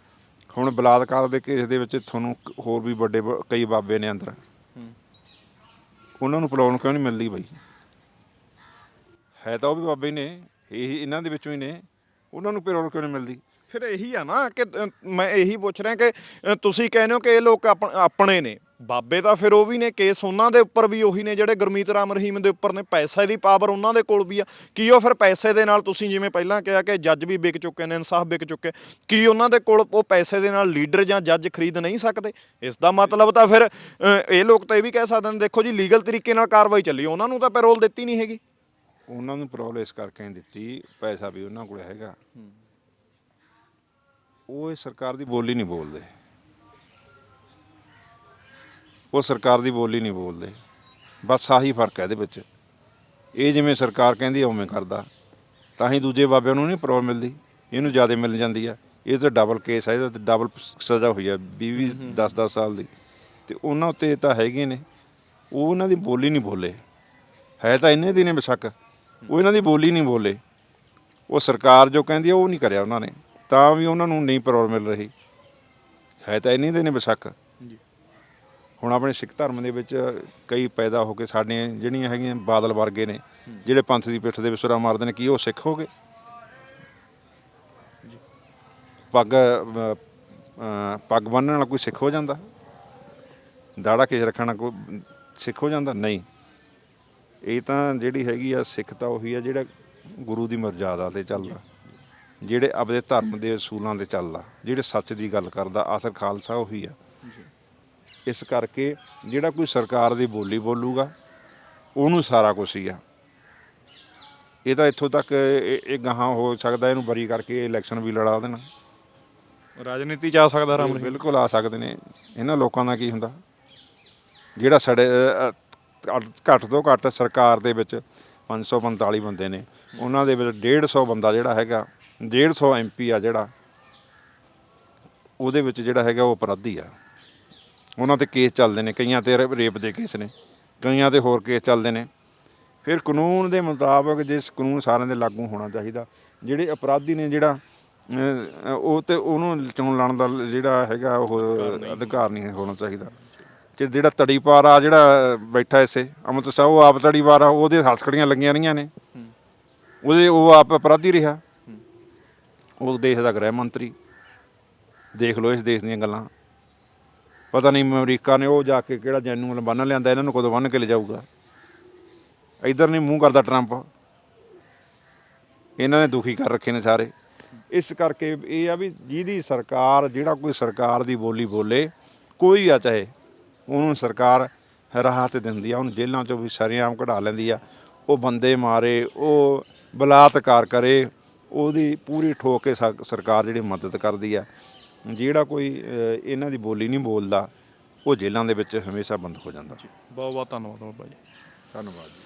ਹੁਣ ਬਲਾਤਕਾਰ ਦੇ ਕੇਸ ਦੇ ਵਿੱਚ ਤੁਹਾਨੂੰ ਹੋਰ ਵੀ ਵੱਡੇ ਬ- ਕਈ ਬਾਬੇ ਨੇ ਅੰਦਰ। ਉਹਨਾਂ ਨੂੰ ਪ੍ਰੋਬਲਮ ਕਿਉਂ ਨਹੀਂ ਮਿਲਦੀ ਬਈ? ਹੈ ਤਾਂ ਉਹ ਵੀ ਬਾਬੇ ਨੇ। ਇਹ ਇਹਨਾਂ ਦੇ ਵਿੱਚੋਂ ਹੀ ਨੇ। ਉਹਨਾਂ ਨੂੰ ਪੈਰੋਲ ਕਿਉਂ ਨਹੀਂ ਮਿਲਦੀ? ਫਿਰ ਇਹੀ ਆ ਨਾ ਕਿ ਮੈਂ ਇਹੀ ਪੁੱਛ ਰਿਹਾ ਕਿ ਅ, ਤੁਸੀਂ ਕਹਿੰਦੇ ਹੋ ਕਿ ਇਹ ਲੋਕ ਆਪ- ਆਪਣੇ ਨੇ। ਬਾਬੇ ਤਾਂ ਫਿਰ ਉਹ ਵੀ ਨੇ ਕੇਸ ਉਹਨਾਂ ਦੇ ਉੱਪਰ ਵੀ ਉਹੀ ਨੇ ਜਿਹੜੇ ਗੁਰਮੀਤ ਰਾਮ ਰਹੀਮ ਦੇ ਉੱਪਰ ਨੇ। ਪੈਸੇ ਦੀ ਪਾਵਰ ਉਹਨਾਂ ਦੇ ਕੋਲ ਵੀ ਆ। ਕੀ ਉਹ ਫਿਰ ਪੈਸੇ ਦੇ ਨਾਲ ਤੁਸੀਂ ਜਿਵੇਂ ਪਹਿਲਾਂ ਕਿਹਾ ਕਿ ਜੱਜ ਵੀ ਵਿਕ ਚੁੱਕੇ ਨੇ ਇਨਸਾਫ ਵਿਕ ਚੁੱਕੇ ਕੀ ਉਹਨਾਂ ਦੇ ਕੋਲ ਉਹ ਪੈਸੇ ਦੇ ਨਾਲ ਲੀਡਰ ਜਾਂ ਜੱਜ ਖਰੀਦ ਨਹੀਂ ਸਕਦੇ? ਇਸ ਦਾ ਮਤਲਬ ਤਾਂ ਫਿਰ ਇਹ ਲੋਕ ਤਾਂ ਇਹ ਵੀ ਕਹਿ ਸਕਦੇ ਨੇ ਦੇਖੋ ਜੀ ਲੀਗਲ ਤਰੀਕੇ ਨਾਲ ਕਾਰਵਾਈ ਚੱਲੀ। ਉਹਨਾਂ ਨੂੰ ਤਾਂ ਪੈਰੋਲ ਦਿੱਤੀ ਨਹੀਂ ਹੈਗੀ। ਉਹਨਾਂ ਨੂੰ ਪ੍ਰੋਬਲਮ ਇਸ ਕਰਕੇ ਨਹੀਂ ਦਿੱਤੀ ਪੈਸਾ ਵੀ ਉਹਨਾਂ ਕੋਲ ਹੈਗਾ। ਉਹ ਇਹ ਸਰਕਾਰ ਦੀ ਬੋਲੀ ਨਹੀਂ ਬੋਲਦੇ। ਉਹ ਸਰਕਾਰ ਦੀ ਬੋਲੀ ਨਹੀਂ ਬੋਲਦੇ। ਬਸ ਆਹੀ ਫ਼ਰਕ ਹੈ ਇਹਦੇ ਵਿੱਚ। ਇਹ ਜਿਵੇਂ ਸਰਕਾਰ ਕਹਿੰਦੀ ਉਵੇਂ ਕਰਦਾ। ਤਾਂ ਹੀ ਦੂਜੇ ਬਾਬਿਆਂ ਨੂੰ ਨਹੀਂ ਪ੍ਰੋਬਲਮ ਮਿਲਦੀ। ਇਹਨੂੰ ਜ਼ਿਆਦਾ ਮਿਲ ਜਾਂਦੀ ਆ। ਇਹ ਤਾਂ ਡਬਲ ਕੇਸ ਹੈ ਇਹਦੇ ਤੇ ਡਬਲ ਸਜ਼ਾ ਹੋਈ ਆ 20 10 10 ਸਾਲ ਦੀ। ਤੇ ਉਹਨਾਂ ਉੱਤੇ ਤਾਂ ਹੈਗੇ ਨੇ। ਉਹ ਉਹਨਾਂ ਦੀ ਬੋਲੀ ਨਹੀਂ ਬੋਲੇ। ਹੈ ਤਾਂ ਇੰਨੇ ਦੀ ਨੇ ਬੇਸ਼ੱਕ। ਉਹ ਇਹਨਾਂ ਦੀ ਬੋਲੀ ਨਹੀਂ ਬੋਲੇ। ਉਹ ਸਰਕਾਰ ਜੋ ਕਹਿੰਦੀ ਆ ਉਹ ਨਹੀਂ ਕਰਿਆ ਉਹਨਾਂ ਨੇ। ਤਾਂ ਵੀ ਉਹਨਾਂ ਨੂੰ ਨਹੀਂ ਪ੍ਰੋਬਲਮ ਮਿਲ ਰਹੀ। ਹੈ ਤਾਂ ਇੰਨੇ ਦੇ ਨੇ ਬੇਸ਼ੱਕ। ਜੀ ਹੁਣ ਆਪਣੇ ਸਿੱਖ ਧਰਮ ਦੇ ਵਿੱਚ ਕਈ ਪੈਦਾ ਹੋ ਕੇ ਸਾਡੀਆਂ ਜਿਹੜੀਆਂ ਹੈਗੀਆਂ ਬਾਦਲ ਵਰਗੇ ਨੇ ਜਿਹੜੇ ਪੰਥ ਦੀ ਪਿੱਠ ਦੇ ਵਿਸਰਾ ਮਾਰਦੇ ਨੇ ਕੀ ਉਹ ਸਿੱਖ ਹੋ ਗਏ? ਪੱਗ ਪੱਗ ਬੰਨਣ ਨਾਲ ਕੋਈ ਸਿੱਖ ਹੋ ਜਾਂਦਾ? ਦਾੜਾ ਕੇਸ ਰੱਖਣ ਕੋਈ ਸਿੱਖ ਹੋ ਜਾਂਦਾ? ਨਹੀਂ। ਇਹ ਤਾਂ ਜਿਹੜੀ ਹੈਗੀ ਆ ਸਿੱਖ ਤਾਂ ਉਹੀ ਆ ਜਿਹੜਾ ਗੁਰੂ ਦੀ ਮਰਜ਼ਾਦਾ ਤੇ ਚੱਲਦਾ। ਜਿਹੜੇ ਆਪਦੇ ਧਰਮ ਦੇ ਅਸੂਲਾਂ ਤੇ ਚੱਲਦਾ ਜਿਹੜੇ ਸੱਚ ਦੀ ਗੱਲ ਕਰਦਾ ਅਸਲ ਖਾਲਸਾ ਉਹੀ ਆ। ਇਸ ਕਰਕੇ ਜਿਹੜਾ ਕੋਈ ਸਰਕਾਰ ਦੀ ਬੋਲੀ ਬੋਲੂਗਾ ਉਹਨੂੰ ਸਾਰਾ ਕੁਝ ਹੀ ਆ। ਇਹ ਤਾਂ ਇੱਥੋਂ ਤੱਕ ਇਹ ਗਾਹਾਂ ਹੋ ਸਕਦਾ ਇਹਨੂੰ ਬਰੀ ਕਰਕੇ ਇਲੈਕਸ਼ਨ ਵੀ ਲੜਾ ਦੇਣਾ। ਰਾਜਨੀਤੀ ਚ ਆ ਸਕਦਾ ਰਾਮ ਬਿਲਕੁਲ ਆ ਸਕਦੇ ਨੇ। ਇਹਨਾਂ ਲੋਕਾਂ ਦਾ ਕੀ ਹੁੰਦਾ? ਜਿਹੜਾ ਸਾਡੇ ਘੱਟ ਤੋਂ ਘੱਟ ਸਰਕਾਰ ਦੇ ਵਿੱਚ 545 ਬੰਦੇ ਨੇ। ਉਹਨਾਂ ਦੇ ਵਿੱਚ 150 ਬੰਦਾ ਜਿਹੜਾ ਹੈਗਾ 150 ਐਮਪੀ ਆ ਜਿਹੜਾ ਉਹਦੇ ਵਿੱਚ ਜਿਹੜਾ ਹੈਗਾ ਉਹ ਅਪਰਾਧੀ ਆ। ਉਹਨਾਂ ਤੇ ਕੇਸ ਚੱਲਦੇ ਨੇ ਕਈਆਂ ਤੇ ਰੇਪ ਦੇ ਕੇਸ ਨੇ ਕਈਆਂ ਤੇ ਹੋਰ ਕੇਸ ਚੱਲਦੇ ਨੇ। ਫਿਰ ਕਾਨੂੰਨ ਦੇ ਮੁਤਾਬਕ ਜਿਸ ਕਾਨੂੰਨ ਸਾਰਿਆਂ ਦੇ ਲਾਗੂ ਹੋਣਾ ਚਾਹੀਦਾ ਜਿਹੜੇ ਅਪਰਾਧੀ ਨੇ ਜਿਹੜਾ ਉਹ ਤੇ ਉਹਨੂੰ ਚੋਣ ਲਾਉਣ ਦਾ ਜਿਹੜਾ ਹੈਗਾ ਉਹ ਅਧਿਕਾਰ ਨਹੀਂ ਹੋਣਾ ਚਾਹੀਦਾ। ਤੇ ਜਿਹੜਾ ਤੜੀਪਾਰ ਆ ਜਿਹੜਾ ਬੈਠਾ ਇਸੇ ਅਮਿਤ ਸਾਹਿਬ ਉਹ ਆਪ ਤੜੀਪਾਰ ਆ ਉਹਦੇ ਹਸਕੜੀਆਂ ਲੱਗੀਆਂ ਰਹੀਆਂ ਨੇ। ਉਹਦੇ ਉਹ ਆਪ ਅਪਰਾਧੀ ਰਿਹਾ। ਉਹ ਦੇਸ਼ ਦਾ ਗ੍ਰਹਿ ਮੰਤਰੀ। ਦੇਖ ਲਓ ਇਸ ਦੇਸ਼ ਦੀਆਂ ਗੱਲਾਂ। ਪਤਾ ਨਹੀਂ ਅਮਰੀਕਾ ਨੇ ਉਹ ਜਾ ਕੇ ਕਿਹੜਾ ਜੈਨੂਅਲ ਬੰਨ ਲਿਆਂਦਾ ਇਹਨਾਂ ਨੂੰ ਕਦੋਂ ਬੰਨ ਕੇ ਲਿਜਾਊਗਾ। ਇਧਰ ਨਹੀਂ ਮੂੰਹ ਕਰਦਾ ਟਰੰਪ। ਇਹਨਾਂ ਨੇ ਦੁਖੀ ਕਰ ਰੱਖੇ ਨੇ ਸਾਰੇ। ਇਸ ਕਰਕੇ ਇਹ ਆ ਵੀ ਜਿਹਦੀ ਸਰਕਾਰ ਜਿਹੜਾ ਕੋਈ ਸਰਕਾਰ ਦੀ ਬੋਲੀ ਬੋਲੇ ਕੋਈ ਆ ਚਾਹੇ ਉਹਨੂੰ ਸਰਕਾਰ ਰਾਹਤ ਦਿੰਦੀ ਆ ਉਹਨੂੰ ਜੇਲ੍ਹਾਂ ਚੋਂ ਵੀ ਸਰੇਆਮ ਕਢਾ ਲੈਂਦੀ ਆ। ਉਹ ਬੰਦੇ ਮਾਰੇ ਉਹ ਬਲਾਤਕਾਰ ਕਰੇ ਉਹਦੀ ਪੂਰੀ ਠੋਕ ਕੇ ਸਰ- ਸਰਕਾਰ ਜਿਹੜੀ ਮਦਦ ਕਰਦੀ ਆ। ਜਿਹੜਾ ਕੋਈ ਇਹਨਾਂ ਦੀ ਬੋਲੀ ਨਹੀਂ ਬੋਲਦਾ ਉਹ ਜੇਲ੍ਹਾਂ ਦੇ ਵਿੱਚ ਹਮੇਸ਼ਾ ਬੰਦ ਹੋ ਜਾਂਦਾ। ਬਹੁਤ ਬਹੁਤ ਧੰਨਵਾਦ ਬਾਬਾ ਜੀ। ਧੰਨਵਾਦ ਜੀ।